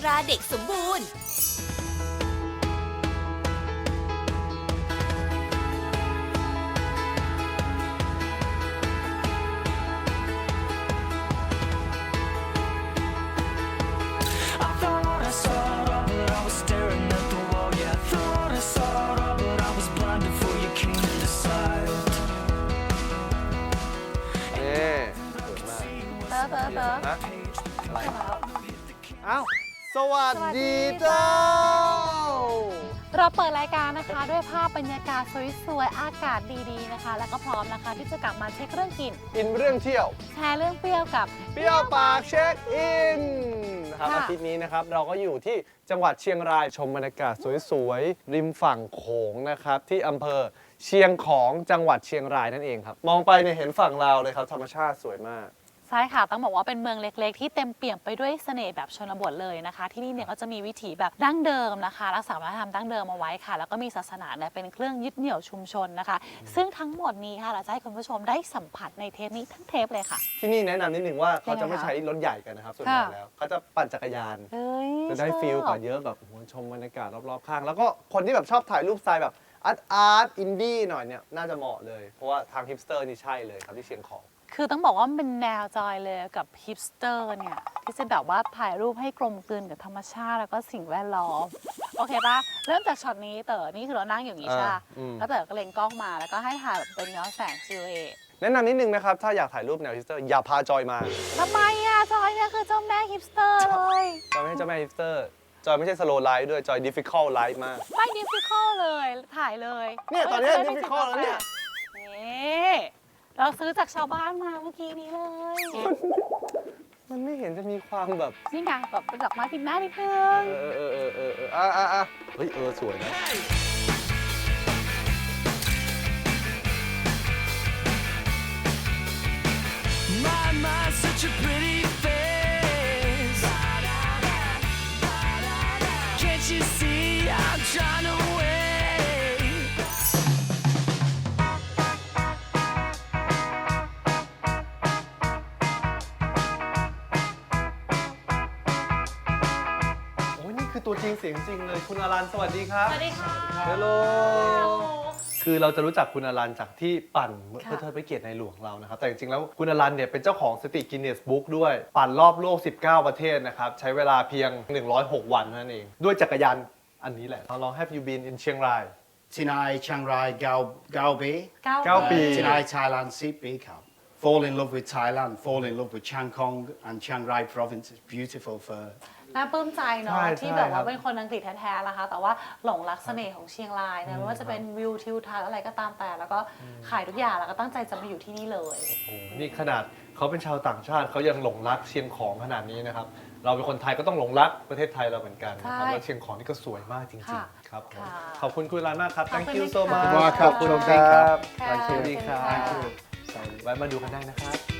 ตราเด็กสมบูรณ์ I thought I saw her, but I was staring at the wall. Yeah, I thought I saw her, but I was blind before you came to decide. นี่สวยมากเต๋อเต๋อเต๋อนะอะไรอ้าว สวัสดีเจ้า เราเปิดรายการนะคะ ด้วยภาพบรรยากาศสวยๆ อากาศดีๆนะคะ แล้วก็พร้อมนะคะ ที่จะกลับมาเช็คเรื่องกินอินเรื่องเที่ยว แชร์เรื่องเปรี้ยวกับ เปรี้ยวปากเช็คอินนะครับค่ะ อาทิตย์นี้นะครับเราก็อยู่ที่จังหวัดเชียงรายชมบรรยากาศสวยๆ ริมฝั่งโขงนะครับ ที่อำเภอเชียงของจังหวัดเชียงรายนั่นเองครับ มองไปเนี่ยเห็นฝั่งลาวเลยครับ ธรรมชาติสวยมาก ใช่ค่ะ ต้องบอกว่าเป็นเมืองเล็กๆ ที่เต็มเปี่ยมไปด้วยเสน่ห์แบบชนบทเลยนะคะ ที่นี่เนี่ยก็จะมีวิถีแบบดั้งเดิมนะคะ รักษาวัฒนธรรมดั้งเดิมเอาไว้ค่ะ แล้วก็มีศาสนาเนี่ยเป็นเครื่องยึดเหนี่ยวชุมชนนะคะ ซึ่งทั้งหมดนี้ค่ะเราจะให้คุณผู้ชมได้สัมผัสในเทปนี้ทั้งเทปเลยค่ะ ที่นี่แนะนำนิดหนึ่งว่าเขาจะไม่ยังไงคะใช้รถใหญ่กันนะครับส่วนใหญ่ค่ะ แล้วเขาจะปั่นจักรยานเอ้ยจะได้ชอบฟีลกว่าเยอะแบบโอ้โหชมบรรยากาศรอบๆข้าง แล้วก็คนที่แบบชอบถ่ายรูปสไตล์แบบอาร์ตอาร์ตอินดี้หน่อยเนี่ยน่าจะเหมาะเลยเพราะว่าทางฮิปสเตอร์นี่ใช่เลยครับที่เชียงของ คือต้องบอกว่ามันเป็นแนวจอยเลยกับฮิปสเตอร์เนี่ย ที่จะแบบว่าถ่ายรูปให้กลมกลืนกับธรรมชาติแล้วก็สิ่งแวดล้อม โอเคปะเริ่มจากช็อตนี้เต๋อนี่คือเรานั่งอยู่อย่างนี้ใช่ปะอ่าอืม แล้วเต๋อก็เล็งกล้องมาแล้วก็ให้ถ่ายแบบเป็นย้อนแสงซิลเอตแนะนำนิดนึงนะครับ ถ้าอยากถ่ายรูปแนวฮิปสเตอร์อย่าพาจอยมาทำไมอะจอยเนี่ยคือเจ้าแม่ฮิปสเตอร์เลยจอยไม่ใช่เจ้าแม่ฮิปสเตอร์จอยไม่ใช่สโลไลฟ์ด้วยจอยดิฟิคอลไลฟ์มาก ไม่ดิฟิคอลเลยถ่ายเลยเนี่ยตอนเนี้ยจะได้ไม่ difficult แล้วเนี่ย นี่ เราซื้อจากชาวบ้านมาเมื่อกี้นี้เลย มันไม่เห็นจะมีความแบบนี่ไงแบบเป็นดอกไม้ติดหน้านิดนึงเออเออเออเออเอออะอะอะเฮ้ยเออสวยนะ เสียงจริงเลยคุณอรันสวัสดีครับ สวัสดีค่ะฮัลโหล คือเราจะรู้จักคุณอรันจากที่ปั่นเพื่อค่ะเทิดพระเกียรติในหลวงเรานะครับ แต่จริงๆแล้วคุณอรันเนี่ยเป็นเจ้าของสถิติกินเนสบุ๊กด้วย ปั่นรอบโลก 19 ประเทศนะครับ ใช้เวลาเพียง 106 วันเท่านั่นเอง ด้วยจักรยานอันนี้แหละ How long have you been in เชียงราย Tinai, Chiang Rai, Gao, Gao Bi. เก้าเก้าปี Uh, Tinai, Thailand, Sip Bi Khao. Fall in love with Thailand, fall in love with Chiang Kong and Chiang Rai province. It's beautiful for น่าปลื้มใจเนาะใช่ที่ใช่แบบครัว่าบเป็นคนอังกฤษแท้ๆนะคะแต่ว่าหลงรักเสน่ห์ของเชียงรายนะไม่ว่าจะเป็นวิวทิวทัศน์อะไรก็ตามแต่ แล้วก็ขายทุกอย่างแล้วก็ตั้งใจจะมาอยู่ที่นี่เลย โอ้โหนี่ขนาดเขาเป็นชาวต่างชาติเขายังหลงรักเชียงของขนาดนี้นะครับ เราเป็นคนไทยก็ต้องหลงรักประเทศไทยเราเหมือนกันนะครับใช่แล้วเชียงของนี่ก็สวยมากจริงค่ะๆครับผมค่ะขอบคุณคุณอรันมากครับ ขอบ thank คุณ you นะ so คะ much ขอบคุณครับค่ะ thank you ดีครับขอบคุณค่ะไว้มาดูกันได้นะครับ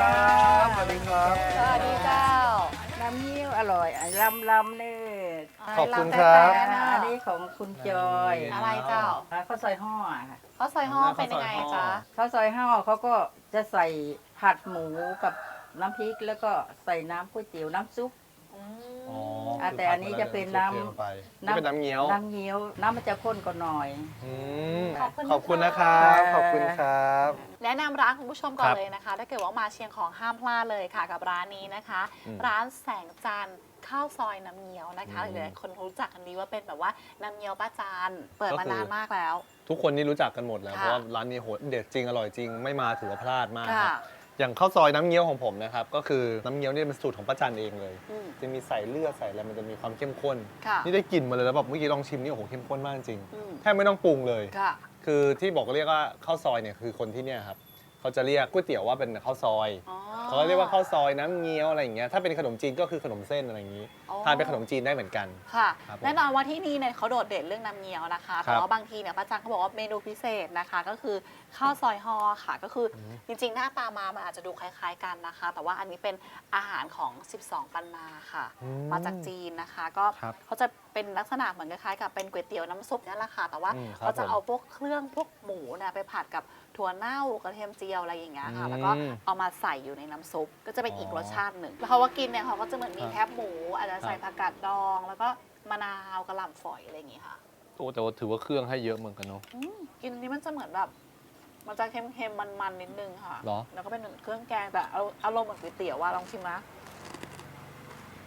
ครับสวัสดีครับสวัสดีเจ้า น้ำเงี้ยวอร่อยอันลำลำนี่ขอบคุณครับแต่อัๆนนี้ของคุณจอยอะไรเจ้าอ่าข้าวซอยห่อค่ะข้าวซอยห่อเป็นยังไงจ๊ะข้าวซอยห่อเขาก็จะใส่ผัดหมูกับน้ำพริกแล้วก็ใส่น้ำก๋วยเตี๋ยวน้ำซุป อ๋ออะแต่อันนี้จะเป็นน้ำซุปเทลงไปนี่เป็นน้ำเงี้ยว น้ำเงี้ยว น้ำมันจะข้นกว่าหน่อย อืมขอบคุณขอบคุณนะนะคะครับขอบคุณครับ แนะนำร้านคุณผู้ชมก่อคนรับเลยนะคะ ถ้าเกิดว่ามาเชียงของห้ามพลาดเลยค่ะกับร้านนี้นะคะ อืมร้านแสงจันทร์ข้าวซอยน้ำเงี้ยวนะคะอืม หรือคนรู้จักกันดีว่าเป็นแบบว่าน้ำเงี้ยวป้าจันเปิดก็มาคือนานมากแล้ว ทุกคนนี่รู้จักกันหมดแล้ว ค่ะ เพราะว่าร้านนี้โหเด็ดจริงอร่อยจริงไม่มาถือว่าพลาดมากคค่ะ รับ อย่างข้าวซอยน้ำเงี้ยวของผมนะครับ ก็คือน้ำเงี้ยวเนี่ยเป็นสูตรของป้าจันเองเลย อืม จะมีใส่เลือดใส่อะไรมันจะมีความเข้มข้น ค่ะนี่ได้กลิ่นมาเลยแล้วแบบเมื่อกี้ลองชิมนี่โอ้โหเข้มข้นมากจริงอืม แทบไม่ต้องปรุงเลย ค่ะ คือที่บอกเรียกว่าข้าวซอยเนี่ยคือคนที่เนี่ยครับเขาจะเรียกก๋วยเตี๋ยวว่าเป็นข้าวซอยอ๋อ เขาก็เรียกว่าข้าวซอยน้ำเงี้ยวอะไรอย่างเงี้ยถ้าเป็นขนมจีนก็คือขนมเส้นอะไรอย่างงี้อ๋อ ทานเป็นขนมจีนได้เหมือนกัน ค่ะครับผมแน่นอนว่าที่นี่เนี่ยเขาโดดเด่นเรื่องน้ำเงี้ยวนะคะครัแต่บว่าบางทีเนี่ยป้าจังเขาบอกว่าเมนูพิเศษนะคะ ก็คือ ข้าวซอยฮอค่ะ ก็คืออจริงๆ หน้าตามามันอาจจะดูคล้ายๆกันนะคะ แต่ว่าอันนี้เป็นอาหารของ 12 ปันนาค่ะ อืมมาจากจีนนะคะ ก็ครับเขาจะเป็นลักษณะเหมือนคล้ายๆกับเป็นก๋วยเตี๋ยวน้ำซุปนี่แหละค่ะ แต่ว่าอืมครับเขาจะผมเอาพวกเครื่องพวกหมูเนี่ยไปผัดกับถั่วเน่ากระเทียมเจียวอะไรอย่างเงี้ยค่ะอืมแล้วก็เอามาใส่อยู่ในน้ำซุปก็จะเป็นอีกอ๋อรสชาติหนึ่งแล้วเขาว่ากินเนี่ยเขาก็จะเหมือนมีครับ แคบหมูอาจจะใส่ครับผักกาดดอง แล้วก็มะนาวกระหล่ำฝอยอะไรอย่างงี้ค่ะ โอ้แต่ว่าถือว่าเครื่องให้เยอะเหมือนกันเนาะ อืมกินอันนี้มันจะเหมือนแบบ มันจะเค็มๆ มันๆ นิดนึงค่ะ เหรอ แล้วก็เป็นเหมือนเครื่องแกงแต่เอาอารมณ์เหมือนก๋วยเตี๋ยวว่าลองชิมนะ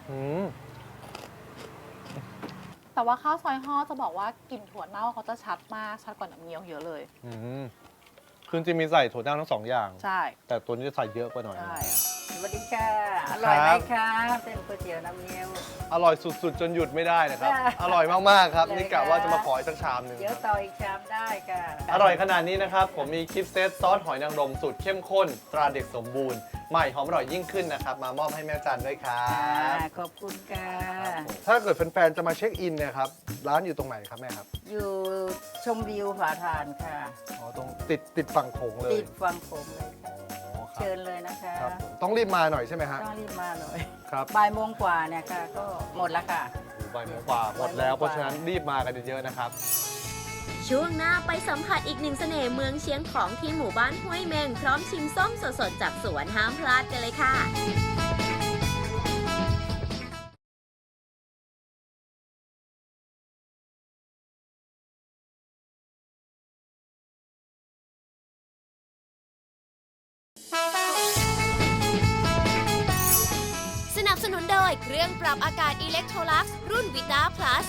อืม แต่ว่าข้าวซอยห่อจะบอกว่ากลิ่นถั่วเน่าเขาจะชัดมาก ชัดกว่าน้ำเงี้ยวเยอะเลย อืมคือจริงๆมีใส่ถั่วเน่าทั้งสองอย่าง ใช่ แต่ตัวนี้จะใส่เยอะกว่าหน่อยใช่ สวัสดีค่ะ อร่อยไหมคะเส้นก๋วยเตี๋ยวน้ำเงี้ยว อร่อยสุดๆ จนหยุดไม่ได้นะครับค่ะอร่อยมากๆครับเลยนี่กะค่ะว่าจะมาขออีกสักชามหนึ่งเดี๋ยวครับต่ออีกชามได้ค่ะ อร่อยขนาดนี้นะครับ ผมมีคลิปเซตซอสหอยนางรมสูตรเข้มข้น ตราเด็กสมบูรณ์ ใหม่หอมอร่อยยิ่งขึ้นนะครับ มามอบให้แม่จันด้วยครัค่ะบขอบคุณค่ะ ถ้าเกิดแฟนๆ จะมาเช็คอินเนี่ยครับ ร้านอยู่ตรงไหนครับแม่ครับ อยู่ชมวิวผาทานค่ะ อ๋อ ตรงติดติดฝั่งโขงเลย ติดฟังผมเลยค่ะอ๋อครั เชิบญเลยนะคะครับผมต้องรีบมาหน่อยใช่ไหมฮะต้องรีบมาหน่อยครับบ่ายโมงกว่าเนี่ยค่ะก็หมดแล้วค่ะ บ่ายโมงกว่าหมดแล้ว เพราะฉะนั้นรีบมากันเยอะๆนะครับ ช่วงหน้าไปสัมผัสอีกหนึ่งเสน่ห์เมืองเชียงของที่หมู่บ้านห้วยเมง พร้อมชิมส้มสดๆจากสวนห้ามพลาดกันเลยค่ะ ปรับอากาศอิเล็กโทรลักซ์รุ่นวิต้าพลัส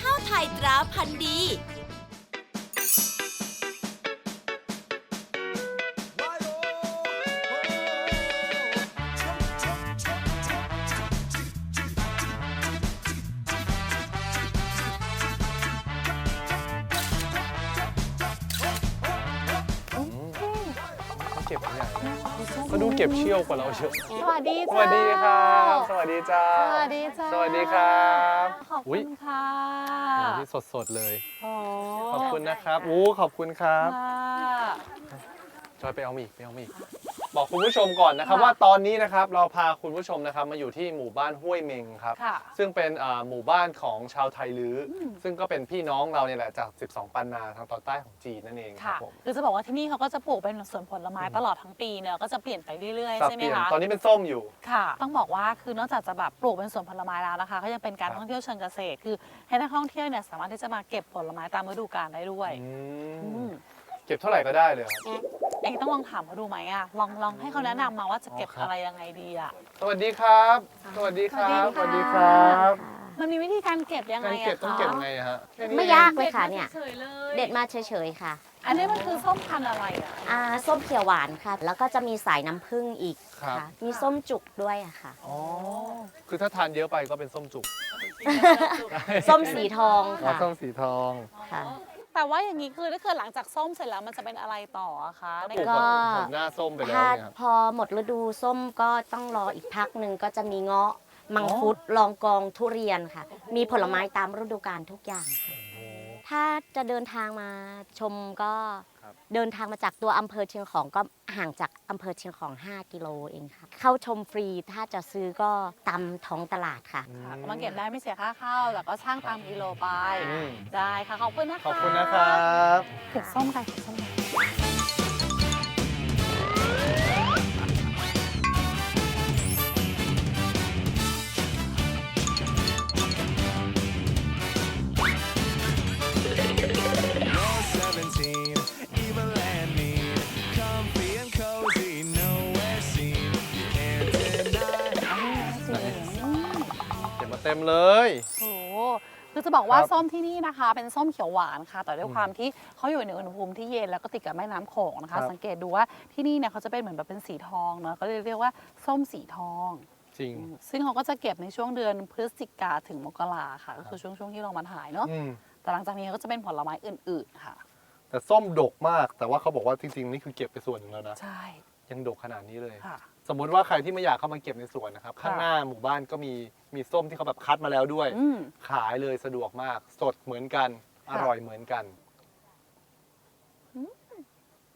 ข้าวไทยตราพันดี เขาดูเก็บเชี่ยวกว่าเราเยอะสวัสดีสจ้าวัสดีครับ สวัสดีจ้า สวัสดีจ้าสวัสดีครับขอบอุ๊คุย ณค่ะโอ้นี่สดๆเลย โอ้ขอบคุณนะครับอู้ขอบคุณครับ ค่ะจอยไปเอามาอีกไปเอามาอีก บอกคุณผู้ชมก่อนนะครับ ค่ะว่าตอนนี้นะครับเราพาคุณผู้ชมนะครับมาอยู่ที่หมู่บ้านห้วยเมงครับ ค่ะซึ่งเป็นอ่าหมู่บ้านของชาวไทยลื้ออซึ่งก็เป็นพี่น้องเราเนี่ยแหละจาก 12 ปันนาทางตอนใต้ของจีนนั่นเองครัค่ะบผมคือจะบอกว่าที่นี่เขาก็จะปลูกเป็นสวนผลไม้ตลอดทั้งปีเนอะก็จะเปลี่ยนไปเรื่อย ๆ สับใช่ไหเปมลี่ยนคะตอนนี้เป็นส้มอยู่ ค่ะ ต้องบอกว่าคือนอกจากจะแบบปลูกเป็นสวนผลไม้แล้วนะคะก็ยังเป็นการครับ ท่องเที่ยวเชิงเกษตร คือให้นักท่องเที่ยวเนี่ยสามารถที่จะมาเก็บผลไม้ตามฤดูกาลได้ด้วยอือืมม เก็บเท่าไหร่ก็ได้เลยครับเองต้องลองถามเขาดูไหมอะลองลองให้เขาแนะนำมาว่าจะเก็บอ๋อครับอะไรยังไงดีอะสวัสดีครับ สวัสดีครับ สวัสดีคค่ะรับมันมีวิธีการเก็บยังไงการอะเก็บต้องเก็บคะไงอะฮะแค่นี้ไม่เองยากเลยค่ะเนี่ย เฉยๆเลยเด็ดมาเฉยๆค่ะอันนี้มันคือส้มพันธุ์อะไรอะอ่าส้มเขียวหวานค่ะ แล้วก็จะมีสายน้ำผึ้งอีกครับค่ะ มีส้มจุกด้วยอะค่ะ อ๋อคือถ้าทานเยอะไปก็เป็นส้มจุกส้มสีทองอ๋อค่ะ ส้มสีทอง ค่ะ แต่ว่าอย่างนี้คือถ้าเกิดหลังจากส้มเสร็จแล้วมันจะเป็นอะไรต่ออะคะในปลูกก็แบบผมหน้าส้มไปแล้วถ้าเนี่ยครับ พอหมดฤดูส้มก็ต้องรออีกพักหนึ่งก็จะมีเงาะ มังอ๋อคุดลองกองทุเรียนค่ะ มีผลไม้ตามฤดูกาลทุกอย่างค่ะโอ้ถ้าจะเดินทางมาชมก็ ครับเดินทางมาจากตัวอำเภอเชียงของก็ห่างจากอำเภอเชียงของ 5 กิโลเองค่ะเข้าชมฟรีถ้าจะซื้อก็ตามท้องตลาดค่ะค่ะก็มาเก็บได้ไม่เสียค่าเข้า แล้วก็ช่างตามกิโลไป อืม ได้ค่ะ ขอบคุณนะคะขอบคุณนะครับ เก็บส้มกันเก็บส้มกัน ต็มเลย โอ้โหคือจะบอกว่าครับส้มที่นี่นะคะ เป็นส้มเขียวหวานค่ะ แต่ด้วยความที่เขาอยู่ในอุณหภูมิที่เย็นแล้วก็ติดกับแม่น้ำโขงนะครัคะ บ สังเกตดูว่าที่นี่เนี่ยเขาจะเป็นเหมือนแบบเป็นสีทองเนาะก็เลยเรียกว่าส้มสีทอง จริง ซึ่งเขาก็จะเก็บในช่วงเดือนพฤศจิกาถึงมกราค่ะ ก็คือช่วงช่วงที่เรามาถ่ายเนาะอืมแต่หลังจากนี้ก็จะเป็นผลไม้อื่น ๆค่ะ แต่ส้มดกมาก แต่ว่าเขาบอกว่าจริงๆนี่คือเก็บไปส่วนหนึ่งแล้วนะ ใช่ยังดกขนาดนี้เลย ค่ะ สมมุติว่าใครที่ไม่อยากเข้ามาเก็บในสวนนะครับ ข้างหน้าหมู่บ้านก็มีมีส้มที่เขาแบบคัดมาแล้วด้วย อืม ขายเลยสะดวกมาก สดเหมือนกัน อค่ะ ร่อยเหมือนกัน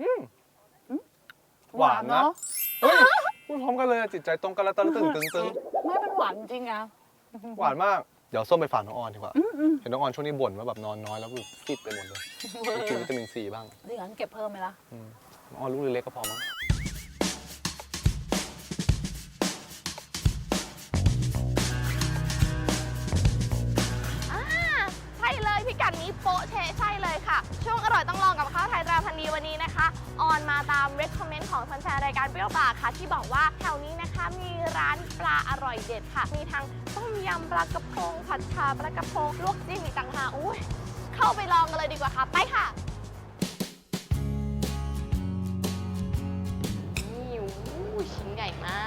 อืม หวานนะเฮ้ยพูดพร้อมกันเลยจิตใจตรงกันแล้วตะลึงตึงตึงตึงไม่เป็นหวานจริงอะหวานมาก เดี๋ยวส้มไปฝากน้องออนดีกว่าเห็นน้องออนช่วงนี้บ่นว่าแบบนอนน้อยแล้วแบบซีดไปหมดเลยไปกินวิตามินซีบ้างนี่งั้นเก็บเพิ่มไหมล่ะน้องออนลูกเล็กๆก็พอมั้ง ข้าวไทยตราพันธ์ดีวันนี้นะคะ ออนมาตาม recommend ของแฟนๆรายการเปรี้ยวปากค่ะ ที่บอกว่าแถวนี้นะคะมีร้านปลาอร่อยเด็ดค่ะ มีทั้งต้มยำปลากระพง ผัดชาปลากระพงลวกจิ้มอีกต่างหากอุ้ยเข้าไปลองกันเลยดีกว่าค่ะ ไปค่ะนี่อู้ชิ้นใหญ่มา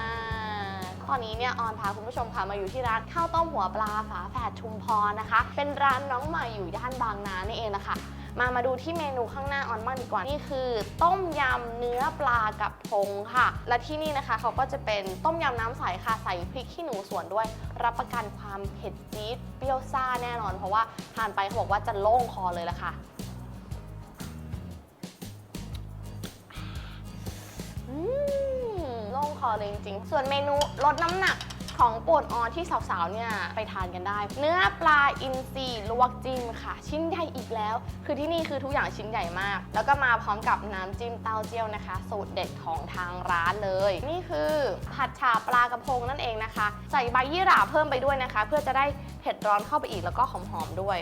กตอนนี้เนี่ยออนพาคุณผู้ชมค่ะมาอยู่ที่ร้านข้าวต้มหัวปลาฝาแฝดชุมพรนะคะ เป็นร้านน้องใหม่อยู่ย่านบางนานี่เองนะคะ มามาดูที่เมนูข้างหน้าออนบ้างดีกว่า นี่คือ ต้มยำเนื้อปลากับพงค่ะ และที่นี่นะคะเขาก็จะเป็นต้มยำน้ำใสค่ะใส่พริกขี้หนูสวนด้วย รับประกันความเผ็ดจี๊ดเปรี้ยวซ่าแน่นอน เพราะว่าทานไปเขาบอกว่าจะโล่งคอเลยละค่ะอืมโล่งคอเลยจริงๆ ส่วนเมนูลดน้ำหนัก ของโปรดออนที่สาวๆ เนี่ยไปทานกันได้ เนื้อปลาอินทรีลวกจิ้มค่ะ ชิ้นใหญ่อีกแล้ว คือที่นี่คือทุกอย่างชิ้นใหญ่มาก แล้วก็มาพร้อมกับน้ำจิ้มเต้าเจี้ยวนะคะ สูตรเด็ดของทางร้านเลย นี่คือผัดฉาปลากระพงนั่นเองนะคะ ใส่ใบยี่หร่าเพิ่มไปด้วยนะคะ เพื่อจะได้เผ็ดร้อนเข้าไปอีกแล้วก็หอมๆด้วย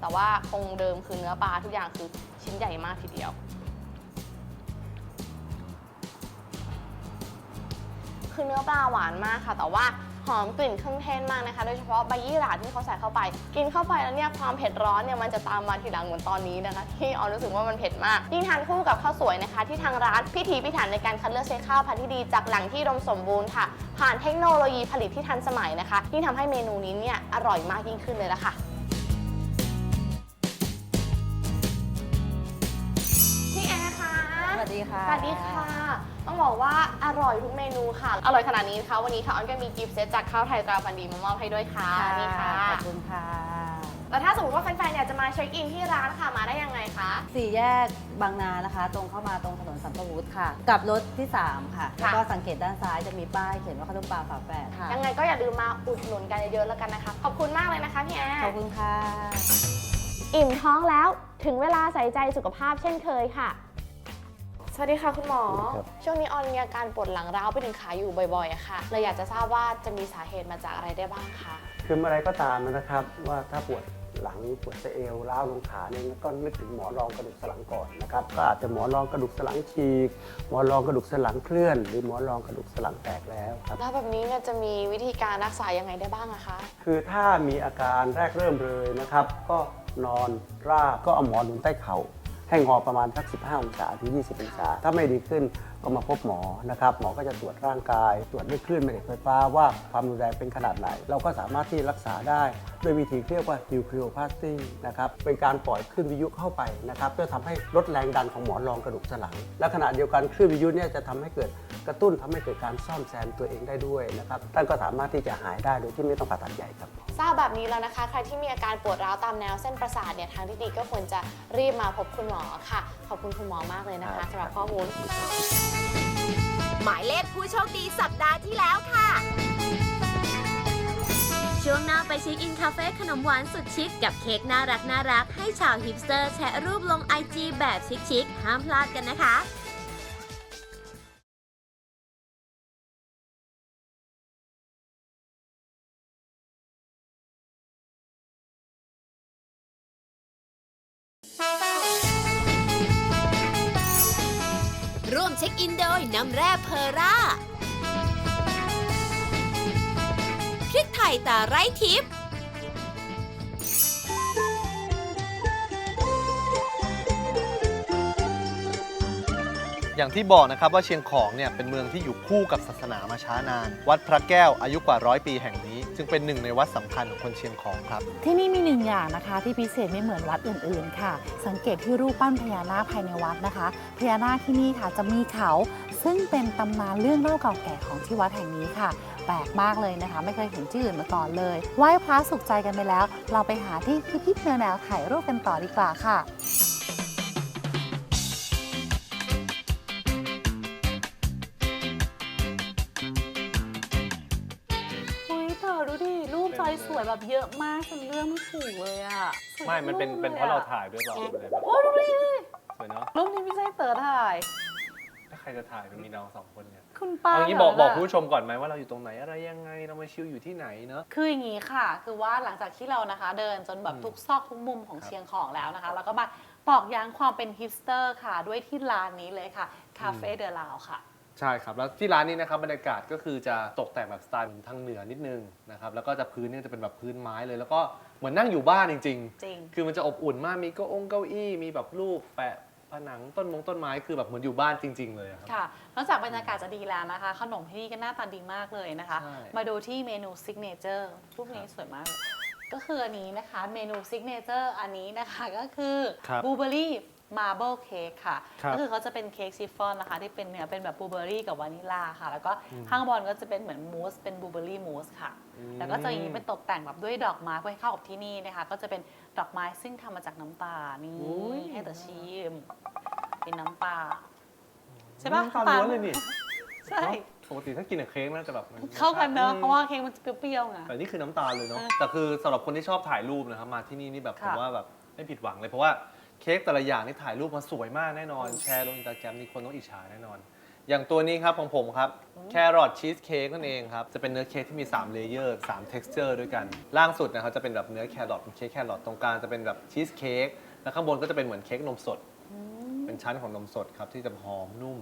แต่ว่าคงเดิมคือเนื้อปลาทุกอย่างคือชิ้นใหญ่มากทีเดียวคือเนื้อปลาหวานมากค่ะ แต่ว่า อมกลิ่นเครื่องเทศมากนะคะ โดยเฉพาะใบยี่หร่าที่เขาใส่เข้าไป กินเข้าไปแล้วเนี่ยความเผ็ดร้อนเนี่ยมันจะตามมาทีหลังเหมือนตอนนี้นะคะ ที่ออนรู้สึกว่ามันเผ็ดมาก ยิ่งทานคู่กับข้าวสวยนะคะ ที่ทางร้านพิถีพิถันในการคัดเลือกใช้ข้าวพันธุ์ที่ดีจากแหล่งที่อุดมสมบูรณ์ค่ะ ผ่านเทคโนโลยีผลิตที่ทันสมัยนะคะยิ่งทำให้เมนูนี้เนี่ยอร่อยมากยิ่งขึ้นเลยละค่ะพี่แอร์คะสวัสดีค่ะ สวัสดีค่ะ ต้องบอกว่าอร่อยทุกเมนูค่ะ อร่อยขนาดนี้นะคะวันนี้ค่ะออนก็มีกิฟต์เซตจากข้าวไทยตราพันธุ์ดีมามอบให้ด้วยค่ะนี่ค่ะ ขอบคุณค่ะ แล้วถ้าสมมติว่าแฟนๆอยากจะมาเช็คอินที่ร้านค่ะมาได้ยังไงคะ สี่แยกบางนานะคะ ตรงเข้ามาตรงถนนสัมภวุฒิค่ะ กลับรถที่ 3 ค่ะ แล้วก็สังเกตด้านซ้ายจะมีป้ายเขียนว่าข้าวต้มปลาฝาแฝดค่ะ ยังไงก็อย่าลืมมาอุดหนุนกันเยอะๆแล้วกันนะคะ ขอบคุณมากเลยนะคะพี่แอร์ขอบคุณค่ะ อิ่มท้องแล้วถึงเวลาใส่ใจสุขภาพเช่นเคยค่ะส วัสดีค่ะคุณหมอช่วงนี้ออนมีอาการปวดหลังร้าวไปถึงขาอยู่บ่อยๆอะค่ะเลยอยากจะทราบว่าจะมีสาเหตุมาจากอะไรได้บ้างคะ คืออะไรก็ตามนะครับว่าถ้าปวดหลังปวดสะเอวล้าวลงขาเนี่ยก็นึกถึงหมอนรองกระดูกสันหลังก่อนนะครับก็อาจจะหมอนรองกระดูกสันหลังฉีกหมอนรองกระดูกสันหลังเคลื่อน หรือหมอนรองกระดูกสันหลังแตกแล้วครับ แล้วแบบนี้เนี่ยจะมีวิธีการรักษายังไงได้บ้างอะคะ คือถ้ามีอาการแรกเริ่มเลยนะครับ ก็นอนราบก็เอาหมอนหนุนใต้เข่า ให้งอประมาณสัก 15 องศาถึง 20 องศา ถ้าไม่ดีขึ้นก็มาพบหมอนะครับ หมอก็จะตรวจร่างกาย ตรวจด้วยคลื่นแม่เหล็กไฟฟ้าว่าความรุนแรงเป็นขนาดไหน เราก็สามารถที่รักษาได้ด้วยวิธีเรียกว่าฮิวคลีโอพาสตีนะครับ เป็นการปล่อยคลื่นวิทยุเข้าไปนะครับเพื่อทำให้ลดแรงดันของหมอนรองกระดูกสันหลัง และขณะเดียวกันคลื่นวิทยุเนี่ยจะทำให้เกิด กระตุ้นทำให้เกิดการซ่อมแซมตัวเองได้ด้วยนะครับ ท่านก็สามารถที่จะหายได้โดยที่ไม่ต้องผ่าตัดใหญ่ครับ ทราบแบบนี้แล้วนะคะ ใครที่มีอาการปวดร้าวตามแนวเส้นประสาทเนี่ยทางที่ดีก็ควรจะรีบมาพบคุณหมอค่ะ ขอบคุณคุณหมอมากเลยนะคะสำหรับข้อมูล หมายเลขผู้โชคดีสัปดาห์ที่แล้วค่ะ ช่วงหน้าไปเช็คอินคาเฟ่ขนมหวานสุดชิคกับเค้กน่ารักน่ารักให้ชาวฮิปสเตอร์แชะรูปลงไอจีแบบชิคๆห้ามพลาดกันนะคะ ไร้ทิพย์อย่างที่บอกนะครับว่าเชียงของเนี่ยเป็นเมืองที่อยู่คู่กับศาสนามาช้านาน วัดพระแก้วอายุกว่าร้อยปีแห่งนี้ จึงเป็นหนึ่งในวัดสำคัญของคนเชียงของครับ ที่นี่มีหนึ่งอย่างนะคะ ที่พิเศษไม่เหมือนวัดอื่นๆ ค่ะ สังเกตที่รูปปั้นพญานาคภายในวัดนะคะพญานาคที่นี่ค่ะจะมีเขา ซึ่งเป็นตำนานเรื่องเล่าเก่าแก่ของที่วัดแห่งนี้ค่ะ แปลกมากเลยนะคะ ไม่เคยเห็นที่อื่นมาก่อนเลยไหว้พระสุขใจกันไปแล้ว เราไปหาที่พิพิธแนวถ่ายรูปกันต่อดีกว่าค่ะอุ้ยเธอดูดิรูปจอยสวยแบบเยอะมากจนเรื่องไม่ถูกเลยอะสวยไม่ มันเป็น ทุกเป็นลเพราะเราอะถ่ายด้วยเปล่าเลยแบบโอ้ดูดิสวยเนาะรูปนี้ไม่ใช่เต๋อถ่าย ถ้าใครจะถ่ายมันมีเราสองคนเนี่ย คุณป้าเอางี้บอกบอกเต๋คุณผู้ชมก่อนไหมว่าเราอยู่ตรงไหนอะไรยังไงเรามาชิลอยู่ที่ไหนเนาะคืออย่างนี้ค่ะ คือว่าหลังจากที่เรานะคะ เดินจนแบบอืมทุกซอกทุกมุมของครับเชียงของแล้วนะคะแล้วก็มาตอกย้ำความเป็นฮิปสเตอร์ค่ะ ด้วยที่ร้านนี้เลยค่ะคาเฟ่เดลาวค่ะ ใช่ครับ แล้วที่ร้านนี้นะครับบรรยากาศก็คือจะตกแต่งแบบสไตล์ทางเหนือนิดนึงนะครับแล้วก็จะพื้นเนี่ยจะเป็นแบบพื้นไม้เลย แล้วก็เหมือนนั่งอยู่บ้านจริง จริง ๆ คือมันจะอบอุ่นมากมีเก้าองเก้าอี้มีแบบรูปแปะ ผนังต้นมงต้นไม้คือแบบเหมือนอยู่บ้านจริง ๆ เลยอะครับ ค่ะ นอกจากบรรยากาศจะดีแล้วนะคะ ขนมที่นี่ก็หน้าตาดีมากเลยนะคะ ใช่ มาดูที่เมนูซิกเนเจอร์รูปนี้สวยมากเลยก็คืออันนี้นะคะ เมนูซิกเนเจอร์อันนี้นะคะก็คือครับบลูเบอรี่มาร์เบิลเค้กค่ะ ครับ ก็คือเขาจะเป็นเค้กชิฟฟ่อนนะคะ ที่เป็นเนื้อเป็นแบบบลูเบอรี่กับวานิลลาค่ะ แล้วก็ข้างบนก็จะเป็นเหมือนมูสเป็นบลูเบอรี่มูสค่ะ แล้วก็จะอย่างนี้เป็นตกแต่งแบบด้วยดอกไม้เพื่อให้เข้ากับที่นี่นะคะ ก็จะเป็น ดอกไม้ซึ่งทำมาจากน้ำตาลนี่อุ้ยให้แต่ชิม เป็นน้ำตาลใช่ปะน้ำตาลล้วนเลยนี่ใช่ปกติถ้ากินกับเค้กน่าจะแบบมันเข้ากันเนอะอืมเพราะว่าเค้กมันจะเปรี้ยวๆไง แต่นี่คือน้ำตาลเลยเนาะเออแต่คือสำหรับคนที่ชอบถ่ายรูปนะครับ มาที่นี่นี่แบบผค่ะ มว่าแบบไม่ผิดหวังเลย เพราะว่าเค้กแต่ละอย่างนี่ถ่ายรูปมาสวยมากแน่นอน แชร์ลงอินสตาแกรมนี่คนต้องอิจฉาแน่นอน อย่างตัวนี้ครับของผมครับ แครอทชีสเค้กนั่นเองครับ จะเป็นเนื้อเค้กที่มี 3 เลเยอร์3 texture ด้วยกัน ล่างสุดนะครับจะเป็นแบบเนื้อแครอทเป็นเค้กแครอทตรงกลางจะเป็นแบบชีสเค้ก แล้วข้างบนก็จะเป็นเหมือนเค้กนมสด เป็นชั้นของนมสดครับที่จะหอมนุ่ม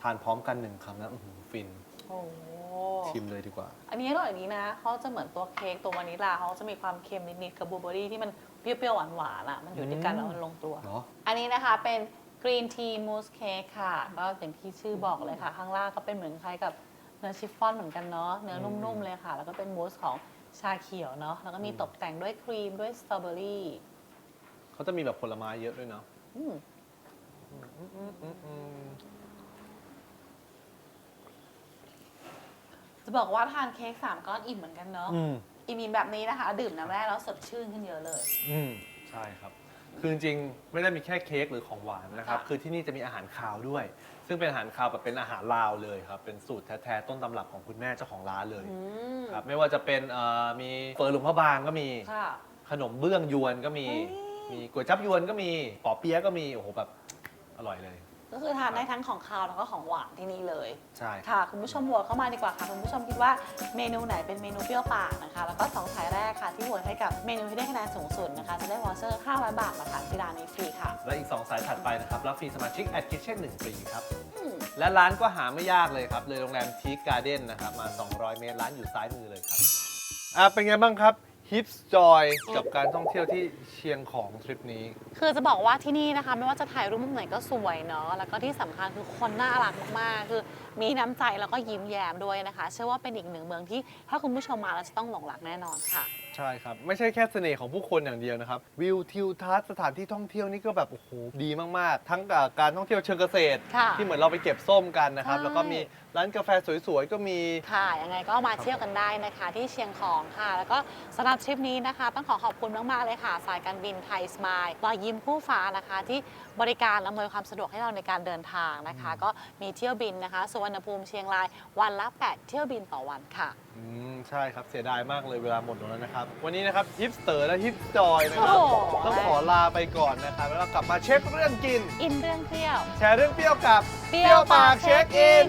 ทานพร้อมกันหนึ่งคำแล้วอื้อหือฟิน โอ้โหชิมเลยดีกว่า อันนี้อร่อยดีนะเขาจะเหมือนตัวเค้กตัววานิลลาเขาจะมีความเค็มนิดๆกับบลูเบอรี่ที่มันเปรี้ยวๆหวานๆอะมันอยู่ด้วยกันแล้วมันลงตัว เนาะ อันนี้นะคะเป็น กรีนทีมูสเค้กค่ะ ก็อย่างที่ชื่อบอกเลยค่ะ ข้างล่างก็เป็นเหมือนคล้ายกับเนื้อชิฟฟ่อนเหมือนกันเนาะเนื้อนุ่มๆเลยค่ะ แล้วก็เป็นมูสของชาเขียวเนาะแล้วก็มีตกแต่งด้วยครีมด้วยสตรอเบอรี่เขาจะมีแบบผลไม้เยอะด้วยเนาะอืมอืมจะบอกว่าทานเค้กสามก้อนอิ่มเหมือนกันเนาะอืมอิ่มๆแบบนี้นะคะ ดื่มน้ำแร่แล้วสดชื่นขึ้นเยอะเลย อืมใช่ครับ คือจริงๆไม่ได้มีแค่เค้กหรือของหวานนะครับค่ะ คือที่นี่จะมีอาหารคาวด้วย ซึ่งเป็นอาหารคาวแบบเป็นอาหารลาวเลยครับเป็นสูตรแท้ๆต้นตำรับของคุณแม่เจ้าของร้านเลยอืมครับไม่ว่าจะเป็นเอ่อมีเฟอร์หลวงพระบางก็มี ค่ะ ขนมเบื้องยวนก็มี เฮ้ย มีก๋วยจับยวนก็มี ปอเปี๊ยะก็มี โอ้โหแบบ อร่อยเลย ก็คือทานได้ทั้งของคาวแล้วก็ของหวานที่นี่เลย ใช่ค่ะ คุณผู้ชมโหวตเข้ามาดีกว่าค่ะ คุณผู้ชมคิดว่าเมนูไหนเป็นเมนูเปรี้ยวปากนะคะ แล้วก็สองสายแรกค่ะที่โหวตให้กับเมนูที่ได้คะแนนสูงสุดนะคะ จะได้วอเชอร์ 500 บาทมาทานที่ร้านนี้ฟรีค่ะ และอีก 2 สายถัดไปนะครับ รับฟรีสมาชิก at kitchen 1ปีครับ อืมและร้านก็หาไม่ยากเลยครับ เลยโรงแรมทีการ์เด้นนะครับ มา 200 เมตรร้านอยู่ซ้ายมือเลยครับอะเป็นไงบ้างครับ ฮิปส์จอยกับการท่องเที่ยวที่เชียงของทริปนี้ คือจะบอกว่าที่นี่นะคะ ไม่ว่าจะถ่ายรูปมุมไหนก็สวยเนาะแล้วก็ที่สำคัญคือคนน่ารักมากๆ คือมีน้ำใจแล้วก็ยิ้มแย้มด้วยนะคะ เชื่อว่าเป็นอีกหนึ่งเมืองที่ถ้าคุณผู้ชมมาแล้วจะต้องหลงรักแน่นอนค่ะ ใช่ครับ ไม่ใช่แค่เสน่ห์ของผู้คนอย่างเดียวนะครับ วิวทิวทัศน์สถานที่ท่องเที่ยวนี่ก็แบบ โอ้โห ดีมาก ๆ ทั้งกับการท่องเที่ยวเชิงเกษตร ค่ะที่เหมือนเราไปเก็บส้มกันนะครับ ใช่ แล้วก็มีร้านกาแฟสวยๆ ก็มี ค่ะ ยังไงก็มาเที่ยวกันได้นะคะ ที่เชียงของค่ะ แล้วก็สำหรับทริปนี้นะคะ ต้องขอขอบคุณมาก ๆ เลยค่ะ สายการบินไทยสมายรอยยิ้มคู่ฟ้านะคะ ที่บริการอำนวยความสะดวกให้เราในการเดินทางนะคะ ก็มีเที่ยวบินนะคะสุวรรณภูมิเชียงรายวันละ 8 เที่ยวบินต่อวันค่ะ อืม ใช่ครับ เสียดายมากเลยเวลาหมดลงแล้วนะครับ วันนี้นะครับฮิปสเตอร์และฮิปจอยนะครับ โอ้โห ต้องขอลาไปก่อนนะครับ แล้วเรากลับมาเช็คเรื่องกิน อินเรื่องเที่ยว แชร์เรื่องเปรี้ยวกับ เปรี้ยวปากเช็คอิน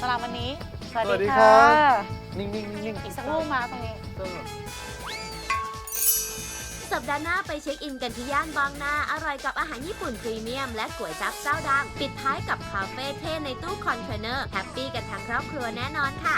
สำหรับวันนี้สวัสสวัสดีดีครัค่ะบนิ่งๆนิ่งๆอีกสักลูกมาตรงนี้สัปดาห์หน้าไปเช็คอินกันที่ย่านบางนา อร่อยกับอาหารญี่ปุ่นพรีเมียมและก๋วยจั๊บเจ้าดัง ปิดท้ายกับคาเฟ่เท่ในตู้คอนเทนเนอร์ แฮปปี้กันทั้งครอบครัวแน่นอนค่ะ